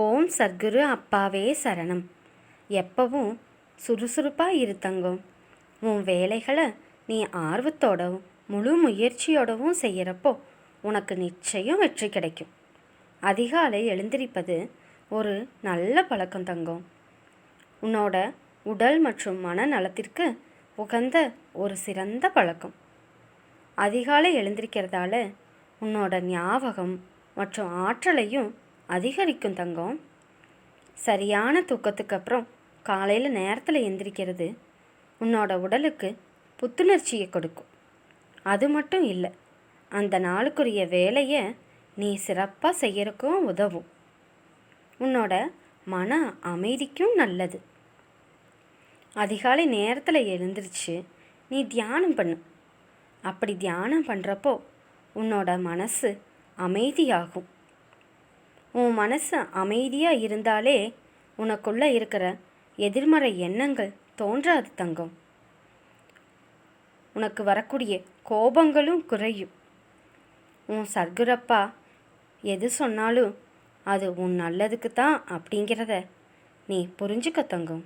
ஓம் சத்குரு அப்பாவே சரணம். எப்பவும் சுறுசுறுப்பாக இரு உன் வேலைகளை நீ ஆர்வத்தோடவும் முழு முயற்சியோடவும் செய்கிறப்போ உனக்கு நிச்சயம் வெற்றி கிடைக்கும். அதிகாலை எழுந்திருப்பது ஒரு நல்ல பழக்கம் தங்கம் உன்னோட உடல் மற்றும் மன நலத்திற்கு உகந்த ஒரு சிறந்த பழக்கம். அதிகாலை எழுந்திருக்கிறதால உன்னோட ஞாபகம் மற்றும் ஆற்றலையும் அதிகரிக்கும் தங்கம். சரியான தூக்கத்துக்கு அப்புறம் காலையில் நேரத்தில் எந்திரிக்கிறது உன்னோட உடலுக்கு புத்துணர்ச்சியை கொடுக்கும். அது மட்டும் இல்லை அந்த நாளுக்குரிய வேலையை நீ சிறப்பாக செய்யறக்கும் உதவும். உன்னோட மன அமைதிக்கும் நல்லது. அதிகாலை நேரத்தில் எழுந்திரிச்சு நீ தியானம் பண்ணு. அப்படி தியானம் பண்ணுறப்போ உன்னோட மனசு அமைதியாகும். உன் மனசு அமைதியாக இருந்தாலே உனக்குள்ளே இருக்கிற எதிர்மறை எண்ணங்கள் தோன்றாது தங்கம். உனக்கு வரக்கூடிய கோபங்களும் குறையும். உன் சர்க்குரப்பா எது சொன்னாலும் அது உன் நல்லதுக்கு தான் அப்படிங்கிறத நீ புரிஞ்சுக்க தங்கம்.